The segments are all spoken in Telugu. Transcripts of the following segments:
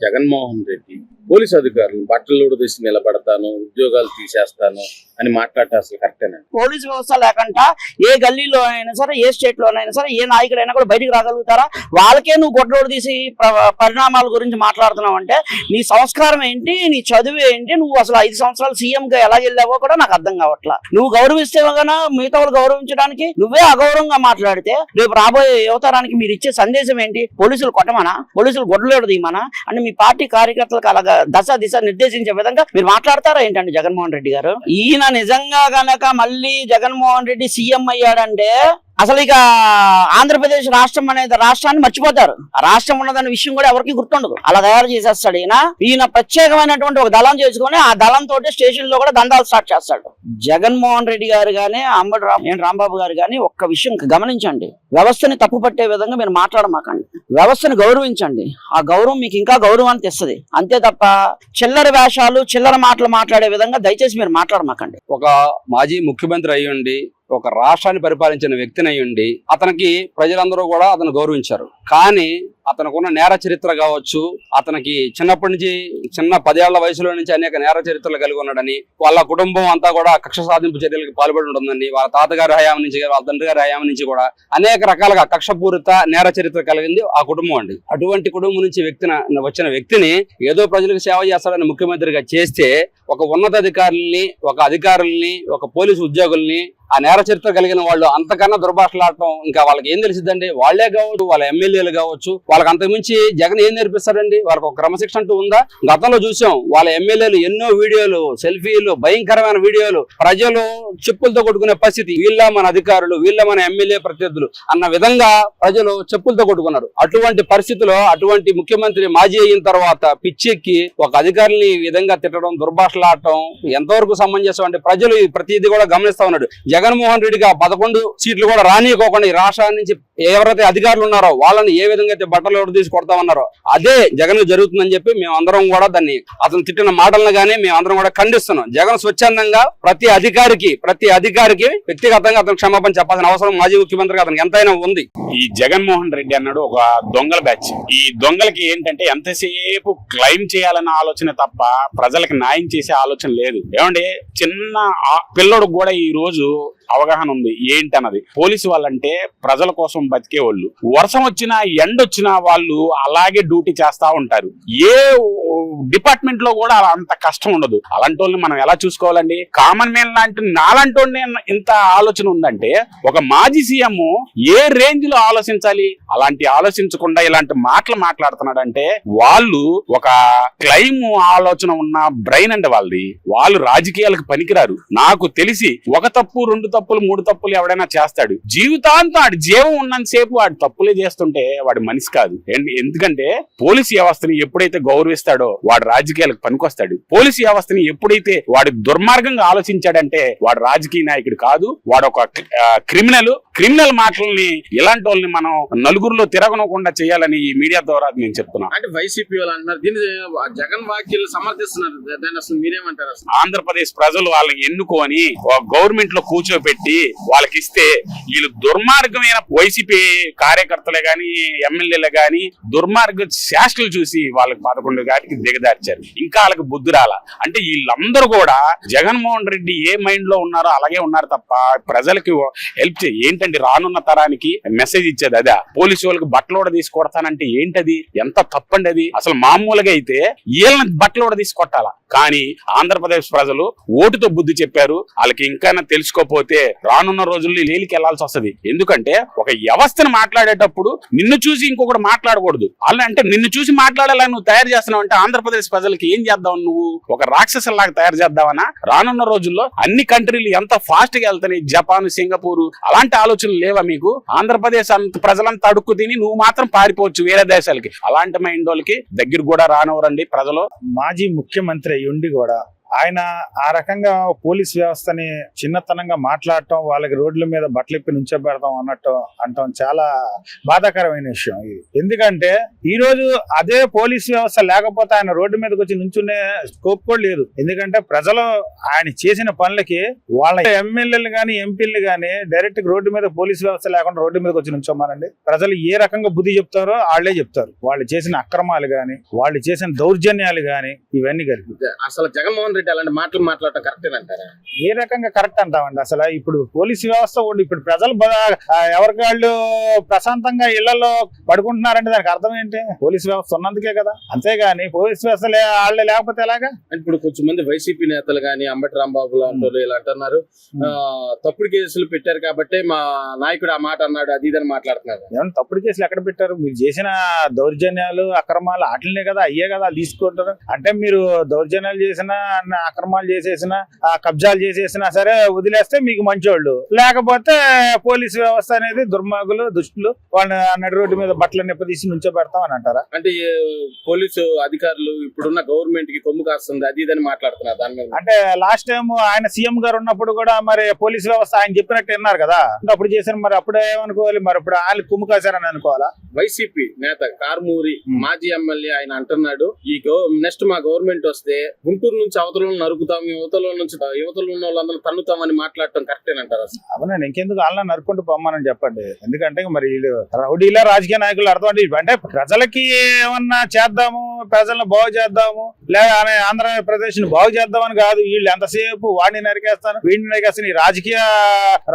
జగన్మోహన్ రెడ్డి పోలీస్ అధికారులు బట్టలు తీసి నిలబడతాను ఉద్యోగాలు తీసేస్తాను అని మాట్లాడటం అసలు కరెక్టేనా పోలీస్ వ్యవస్థ లేకుండా ఏ గల్లీలో అయినా సరే ఏ స్టేట్లో అయినా సరే ఏ నాయకుడైనా కూడా బయటికి రాగలుగుతారా? వాళ్ళకే నువ్వు గొడ్డోడు తీసి పరిణామాల గురించి మాట్లాడుతున్నావు అంటే నీ సంస్కారం ఏంటి? నీ చదువు ఏంటి? నువ్వు అసలు ఐదు సంవత్సరాలు సీఎం గా ఎలా వెళ్ళావో కూడా నాకు అర్థం కావట్లా. నువ్వు గౌరవిస్తే కన్నా మిగతా వాళ్ళు గౌరవించడానికి? నువ్వే అగౌరవంగా మాట్లాడితే రేపు రాబోయే యువతరానికి మీరు ఇచ్చే సందేశం ఏంటి? పోలీసులు కొట్టమనా? పోలీసులు గొడ్డలేడు దీమనా అంటే మీ పార్టీ కార్యకర్తలకు అలాగా దశ దిశ నిర్దేశించే విధంగా మీరు మాట్లాడతారా ఏంటండి జగన్మోహన్ రెడ్డి గారు? ఈయన నిజంగా గనక మళ్ళీ జగన్మోహన్ రెడ్డి సీఎం అయ్యాడంటే అసలు ఇక ఆంధ్రప్రదేశ్ రాష్ట్రం అనేది రాష్ట్రాన్ని మర్చిపోతారు. ఆ రాష్ట్రం ఉన్నదన్న విషయం కూడా ఎవరికి గుర్తుండదు. అలా తయారు చేసేస్తాడు ఈయన. ఈయన ప్రత్యేకమైనటువంటి ఒక దళం చేసుకొని ఆ దళం తోటి స్టేషన్లో కూడా దందాలు స్టార్ట్ చేస్తాడు. జగన్మోహన్ రెడ్డి గారు గానీ అంబటి రామ్ రాంబాబు గారు గానీ ఒక్క విషయం గమనించండి. వ్యవస్థని తప్పు పట్టే విధంగా మీరు మాట్లాడమాకండి. వ్యవస్థను గౌరవించండి. ఆ గౌరవం మీకు ఇంకా గౌరవాన్ని తెస్తుంది. అంతే తప్ప చిల్లర వేషాలు చిల్లర మాటలు మాట్లాడే విధంగా దయచేసి మీరు మాట్లాడమాకండి. ఒక మాజీ ముఖ్యమంత్రి అయ్యండి ఒక రాష్ట్రాన్ని పరిపాలించిన వ్యక్తిని అయి ఉండి అతనికి ప్రజలందరూ కూడా అతను గౌరవించారు. కానీ అతనుకున్న నేర చరిత్ర కావచ్చు అతనికి చిన్నప్పటి నుంచి చిన్న పదేళ్ళ వయసులో నుంచి అనేక నేర చరిత్రలు కలిగి ఉన్నాడని వాళ్ళ కుటుంబం అంతా కూడా కక్ష సాధింపు చర్యలకు పాల్పడి ఉంటుందని వాళ్ళ తాతగారి హయాం నుంచి వాళ్ళ తండ్రి గారి హయాం నుంచి కూడా అనేక రకాలుగా కక్షపూరిత నేర చరిత్ర కలిగింది ఆ కుటుంబం అండి. అటువంటి కుటుంబం నుంచి వ్యక్తిన వచ్చిన వ్యక్తిని ఏదో ప్రజలకు సేవ చేస్తాడని ముఖ్యమంత్రిగా చేస్తే ఒక ఉన్నతాధికారుల్ని ఒక అధికారుల్ని ఒక పోలీసు ఉద్యోగుల్ని ఆ నేర చరిత్ర కలిగిన వాళ్ళు అంతకన్నా దుర్భాషలాడటం ఇంకా వాళ్ళకి ఏం తెలిసిద్దండి? వాళ్ళే కావచ్చు వాళ్ళ ఎమ్మెల్యేలు కావచ్చు. వాళ్ళకి అంతకుమించి జగన్ ఏం నేర్పిస్తారండి వాళ్ళకి ఒక క్రమశిక్షణ అంటూ ఉందా? గతంలో చూసాం వాళ్ళ ఎమ్మెల్యేలు ఎన్నో వీడియోలు సెల్ఫీలు భయంకరమైన వీడియోలు ప్రజలు చెప్పులతో కొట్టుకునే పరిస్థితి. వీళ్ళ మన అధికారులు వీళ్ళ మన ఎమ్మెల్యే ప్రత్యర్థులు అన్న విధంగా ప్రజలు చెప్పులతో కొట్టుకున్నారు. అటువంటి పరిస్థితిలో అటువంటి ముఖ్యమంత్రి మాజీ అయిన తర్వాత పిచ్చెక్కి ఒక అధికారిని ఈ విధంగా తిట్టడం దుర్భాషలాడటం ఎంతవరకు సమంజసం అంటే ప్రజలు ప్రతిదీ కూడా గమనిస్తా ఉన్నాడు. జగన్మోహన్ రెడ్డిగా పదకొండు సీట్లు కూడా రానియకోకుండా ఈ రాష్ట్రాల నుంచి ఎవరైతే అధికారులు ఉన్నారో వాళ్ళని ఏ విధంగా అయితే బట్టలు ఎవరు తీసి కొడతా ఉన్నారో అదే జగన్ జరుగుతుందని చెప్పి మేము అందరం కూడా దాన్ని అతను తిట్టిన మాటలను కానీ మేము అందరం కూడా ఖండిస్తున్నాం. జగన్ స్వచ్ఛందంగా ప్రతి అధికారికి ప్రతి అధికారికి వ్యక్తిగతంగా అతను క్షమాపణ చెప్పాల్సిన అవసరం మాజీ ముఖ్యమంత్రికి అతనికి ఎంతైనా ఉంది. ఈ జగన్మోహన్ రెడ్డి అన్నాడు ఒక దొంగల బ్యాచ్. ఈ దొంగలకి ఏంటంటే ఎంతసేపు క్లైమ్ చేయాలన్న ఆలోచన తప్ప ప్రజలకు న్యాయం చేసే ఆలోచన లేదు. ఏమండి? చిన్న ఆ- కూడా ఈ రోజు అవగాహన ఉంది. ఏంటన్నది? పోలీసు వాళ్ళంటే ప్రజల కోసం బతికే వాళ్ళు వర్షం వచ్చినా ఎండ వచ్చినా వాళ్ళు అలాగే డ్యూటీ చేస్తా ఉంటారు. ఏ డిపార్ట్మెంట్లో కూడా అంత కష్టం ఉండదు. అలాంటి వాళ్ళని మనం ఎలా చూసుకోవాలండి? కామన్ మ్యాన్ లాంటి నాలాంటి ఇంత ఆలోచన ఉందంటే ఒక మాజీ సీఎం ఏ రేంజ్లో ఆలోచించాలి? అలాంటి ఆలోచించకుండా ఇలాంటి మాటలు మాట్లాడుతున్నాడంటే వాళ్ళు ఒక క్లైమ్ ఆలోచన ఉన్న బ్రెయిన్ అండి వాళ్ళది. వాళ్ళు రాజకీయాలకు పనికిరారు. నాకు తెలిసి ఒక తప్పు రెండు తప్పులు మూడు తప్పులు ఎవడైనా చేస్తాడు. జీవితాంతం ఆడి జీవం ఉన్నంతసేపు వాడు తప్పులే చేస్తుంటే వాడు మనిషి కాదు. ఎందు- ఎందుకంటే పోలీస్ వ్యవస్థని ఎప్పుడైతే గౌరవిస్తాడో వాడు రాజకీయాలకు పనికొస్తాడు. పోలీస్ వ్యవస్థని ఎప్పుడైతే వాడు దుర్మార్గంగా ఆలోచించాడంటే వాడు రాజకీయ నాయకుడు కాదు వాడు ఒక క్రిమినల్. క్రిమినల్ మాటల్ని ఇలాంటి వాళ్ళని మనం నలుగురిలో తిరగనకుండా చేయాలని ఈ మీడియా ద్వారా నేను చెప్తున్నా. అంటే వైసీపీ వాళ్ళు అంటున్నారు. దీన్ని జగన్ వ్యాఖ్యలు సమర్థిస్తున్నారు. మీరేమంటారు ఆంధ్రప్రదేశ్ ప్రజలు వాళ్ళని ఎన్నుకొని గవర్నమెంట్లో పెట్టి వాళ్ళకి ఇస్తే వీళ్ళు దుర్మార్గమైన వైసీపీ కార్యకర్తలే గాని ఎమ్మెల్యేలే గాని దుర్మార్గ శాస్త్రులు చూసి వాళ్ళకి పదకొండు గాటికి దిగదార్చారు. ఇంకా వాళ్ళకి బుద్ధి రాల. అంటే వీళ్ళందరూ కూడా జగన్మోహన్ రెడ్డి ఏ మైండ్లో ఉన్నారో అలాగే ఉన్నారు తప్ప ప్రజలకి హెల్ప్ చే రానున్న తరానికి మెసేజ్ ఇచ్చేది అదే? పోలీసు వాళ్ళకి బట్టలు కూడా తీసుకొడతానంటే ఏంటది? ఎంత తప్పండి అది? అసలు మామూలుగా అయితే వీళ్ళని బట్టలు కూడా తీసుకొట్టాలా కానీ ఆంధ్రప్రదేశ్ ప్రజలు ఓటుతో బుద్ధి చెప్పారు. వాళ్ళకి ఇంకా తెలుసుకోపోతే రానున్న రోజుల్లో లేలికి వెళ్ళాల్సి వస్తది. ఎందుకంటే ఒక వ్యవస్థను మాట్లాడేటప్పుడు నిన్ను చూసి ఇంకొకటి మాట్లాడకూడదు. అలా అంటే నిన్ను చూసి మాట్లాడాలని నువ్వు తయారు చేస్తున్నావు అంటే ఆంధ్రప్రదేశ్ ప్రజలకి ఏం చేద్దాం నువ్వు? ఒక రాక్షసులాగా తయారు చేద్దామనా? రానున్న రోజుల్లో అన్ని కంట్రీలు ఎంత ఫాస్ట్గా వెళ్తాయి జపాన్ సింగపూర్ అలాంటి ఆలోచనలు లేవా మీకు? ఆంధ్రప్రదేశ్ అంత ప్రజలంతా అడుక్కు తిని నువ్వు మాత్రం పారిపోవచ్చు వేరే దేశాలకి. అలాంటి మైండ్ వాళ్ళకి దగ్గర కూడా రానివ్వరండి ప్రజలు. మాజీ ముఖ్యమంత్రి అయ్యుండి ఉండి కూడా ఆయన ఆ రకంగా పోలీస్ వ్యవస్థని చిన్నతనంగా మాట్లాడటం వాళ్ళకి రోడ్ల మీద బట్టలిప్పి నుంచోబెడతాం అన్నట్టు అంటాం. చాలా బాధాకరమైన విషయం ఇది. ఎందుకంటే ఈ రోజు అదే పోలీస్ వ్యవస్థ లేకపోతే ఆయన రోడ్డు మీదకి వచ్చి నుంచునే స్కోప్ కూడా లేదు. ఎందుకంటే ప్రజలు ఆయన చేసిన పనులకి వాళ్ళ ఎమ్మెల్యేలు కానీ ఎంపీలు కానీ డైరెక్ట్ రోడ్డు మీద పోలీస్ వ్యవస్థ లేకుండా రోడ్డు మీదకి వచ్చి నుంచోమానండి. ప్రజలు ఏ రకంగా బుద్ధి చెప్తారో వాళ్ళే చెప్తారు. వాళ్ళు చేసిన అక్రమాలు కానీ వాళ్ళు చేసిన దౌర్జన్యాలు కానీ ఇవన్నీ కలిపి. అసలు జగన్మోహన్ రెడ్డి అలాంటి మాటలు మాట్లాడటం కరెక్టే అంటారా? ఏ రకంగా కరెక్ట్ అంటామండి? అసలు ఇప్పుడు పోలీస్ వ్యవస్థ ఉండి ఇప్పుడు ప్రజలు ఎవరికి వాళ్ళు ప్రశాంతంగా ఇళ్ళలో పడుకుంటున్నారంటే దానికి అర్థం ఏంటి? పోలీస్ వ్యవస్థ ఉన్నందుకే కదా. అంతేగాని పోలీస్ వ్యవస్థ వాళ్ళే లేకపోతే ఎలాగా? ఇప్పుడు కొంచెం మంది వైసీపీ నేతలు కానీ అంబటి రాంబాబు లాంటి ఇలా అంటున్నారు. తప్పుడు కేసులు పెట్టారు కాబట్టి మా నాయకుడు ఆ మాట అన్నాడు అది ఇదని మాట్లాడుతున్నారు. ఏమన్నా తప్పుడు కేసులు ఎక్కడ పెట్టారు? మీరు చేసిన దౌర్జన్యాలు అక్రమాలు వాటినే కదా అయ్యే కదా తీసుకుంటారు అంటే మీరు దౌర్జన్యాలు చేసిన అక్రమాలు చేసేసిన ఆ కబ్జాలు చేసేసినా సరే వదిలేస్తే మీకు మంచోళ్ళు. లేకపోతే పోలీస్ వ్యవస్థ అనేది దుర్మార్గులు దుష్టులు వాళ్ళని నడి రోడ్డు మీద బట్టలు నిప్పదీసి నుంచో పెడతాం అని అంటారా? అంటే పోలీసు అధికారులు ఇప్పుడున్న గవర్నమెంట్కి కొమ్ము కాస్తుంది అది ఇదని మాట్లాడుతున్నారు దాని మీద. అంటే లాస్ట్ టైం ఆయన సీఎం గారు ఉన్నప్పుడు కూడా మరి పోలీస్ వ్యవస్థ ఆయన చెప్పినట్టు విన్నారు కదా. అప్పుడు చేశారు మరి అప్పుడే ఏమనుకోవాలి? మరి ఇప్పుడు ఆయన కుమ్ము కాశారని అనుకోవాలా? వైసీపీ నేత కార్మూరి మాజీ ఎమ్మెల్యే ఆయన అంటున్నాడు ఈ నెక్స్ట్ మా గవర్నమెంట్ వస్తే గుంటూరు నుంచి అవతల నరుకుతాం యువతలో నుంచి యువతలు ఉన్న వాళ్ళందరూ తన్నుతామని మాట్లాడటం కరెక్టేనంటారు అసలు అవునండి ఇంకెందుకు వాళ్ళని నరుక్కుంటూ పొమ్మని చెప్పండి. ఎందుకంటే మరి వీళ్ళు రౌడీల రాజకీయ నాయకులు అర్థం అంటే ప్రజలకి ఏమన్నా చేద్దాము ప్రజలను బాగు చేద్దాము. లేదా ఆంధ్ర- ఆంధ్రప్రదేశ్ని బాగు చేద్దామని కాదు. వీళ్ళు ఎంతసేపు వాడిని నరికేస్తాను వీడిని నరికేస్తాను. ఈ రాజకీయ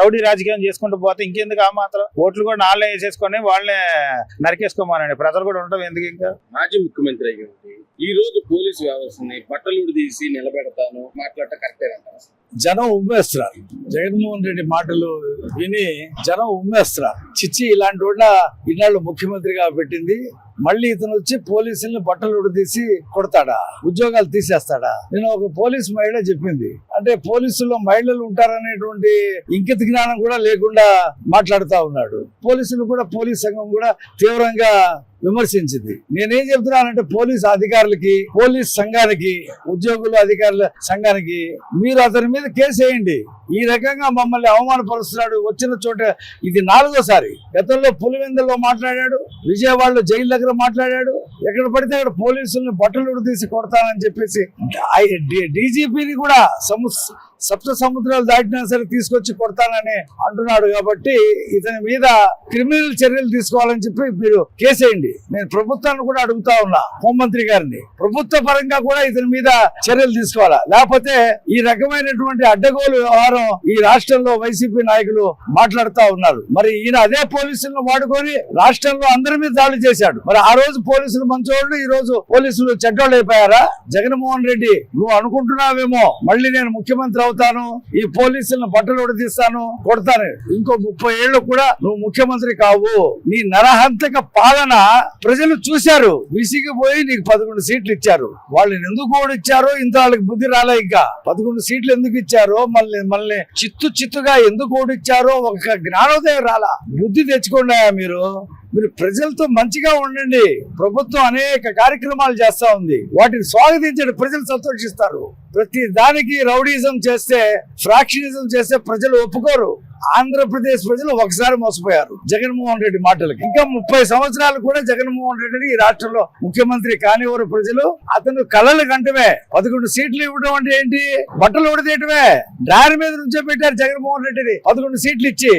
రౌడీ రాజకీయం చేసుకుంటూ పోతే ఇంకెందుకు ఆ మాత్రం? ఓట్లు కూడా నాళ్ళే వేసేసుకొని వాళ్ళని నరికేసుకోమనండి. ప్రజలు కూడా ఉండటం ఎందుకు ఇంకా? మాజీ ముఖ్యమంత్రి ఈ రోజు పోలీసు వ్యవస్థని బట్టలుడు తీసి నిలబెడతాను మాట్లాడటం కరెక్టేనంటారు అసలు జనం ఉమ్మేస్తున్నారు. జగన్మోహన్ రెడ్డి మాటలు విని జనం ఉమ్మేస్తున్నారు. చిచ్చి ఇలాంటి వాళ్ళ ఇన్నాళ్ళు ముఖ్యమంత్రిగా పెట్టింది. మళ్ళీ ఇతను వచ్చి పోలీసుల్ని బట్టలు ఉడదీసి కొడతాడా? ఉద్యోగాలు తీసేస్తాడా? నేను ఒక పోలీస్ మహిళ చెప్పింది. అంటే పోలీసుల్లో మహిళలు ఉంటారనేటువంటి ఇంకిత జ్ఞానం కూడా లేకుండా మాట్లాడుతా ఉన్నాడు. పోలీసులు కూడా పోలీస్ సంఘం కూడా తీవ్రంగా విమర్శించింది. నేనేం చెప్తున్నానంటే పోలీస్ అధికారులకి పోలీస్ సంఘానికి ఉద్యోగులు అధికారుల సంఘానికి మీరు అతని మీద కేసు వేయండి. ఈ రకంగా మమ్మల్ని అవమానపరుస్తున్నాడు. వచ్చిన చోట ఇది నాలుగోసారి. గతంలో పులివెందులో మాట్లాడాడు విజయవాడలో జైలు దగ్గర మాట్లాడాడు. ఎక్కడ పడితే అక్కడ పోలీసుల్ని బట్టలు తీసి కొడతానని చెప్పేసి డీజీపీని కూడా సము సప్త సముద్రాలు దాటినా సరే తీసుకొచ్చి కొడతానని అంటున్నాడు కాబట్టి ఇతని మీద క్రిమినల్ చర్యలు తీసుకోవాలని చెప్పి మీరు కేసేయండి నేను ప్రభుత్వాన్ని కూడా అడుగుతా ఉన్నా హోంమంత్రి గారిని. ప్రభుత్వ పరంగా కూడా ఇతని మీద చర్యలు తీసుకోవాలా? లేకపోతే ఈ రకమైనటువంటి అడ్డగోలు వ్యవహారం ఈ రాష్ట్రంలో వైసీపీ నాయకులు మాట్లాడుతా ఉన్నారు. మరి ఈయన అదే పోలీసులను వాడుకొని రాష్ట్రంలో అందరి మీద దాడి చేశాడు. మరి ఆ రోజు పోలీసులు మంచోళ్ళు ఈ రోజు పోలీసులు చెడ్డోళ్ళు అయిపోయారా? జగన్మోహన్ రెడ్డి నువ్వు అనుకుంటున్నావేమో మళ్ళీ నేను ముఖ్యమంత్రి అవుతాను ఈ పోలీసులను బట్టలు ఉడదీస్తాను కొడతాను. ఇంకో ముప్పై ఏళ్ళు కూడా నువ్వు ముఖ్యమంత్రి కావు. నీ నరహంతక పాలన ప్రజలు చూశారు. విసిగిపోయి నీకు పదకొండు సీట్లు ఇచ్చారు. వాళ్ళని ఎందుకు ఓడిచ్చారో ఇంత వాళ్ళకి బుద్ధి రాలే ఇంకా. పదకొండు సీట్లు ఎందుకు ఇచ్చారో మళ్ళీ మళ్ళీ చిత్తు చిత్తుగా ఎందుకు ఓడిచ్చారో ఒక జ్ఞానోదయం రాలా. బుద్ధి తెచ్చుకున్నాయా మీరు. మీరు ప్రజలతో మంచిగా ఉండండి. ప్రభుత్వం అనేక కార్యక్రమాలు చేస్తా ఉంది. వాటిని స్వాగతించండి. ప్రజలు సంతోషిస్తారు. ప్రతి దానికి రౌడీజం చేస్తే ఫ్రాక్షనిజం చేస్తే ప్రజలు ఒప్పుకోరు. ఆంధ్రప్రదేశ్ ప్రజలు ఒకసారి మోసపోయారు. జగన్మోహన్ రెడ్డి మాటలకి. ఇంకా ముప్పై సంవత్సరాలు కూడా జగన్మోహన్ రెడ్డిని ఈ రాష్ట్రంలో ముఖ్యమంత్రి కానివారు ప్రజలు. అతను కళలు కంటమే. పదకొండు సీట్లు ఇవ్వడం అంటే ఏంటి? బట్టలు ఉడదేయటమే దారి మీద నుంచో పెట్టారు జగన్మోహన్ రెడ్డిని. పదకొండు సీట్లు ఇచ్చి.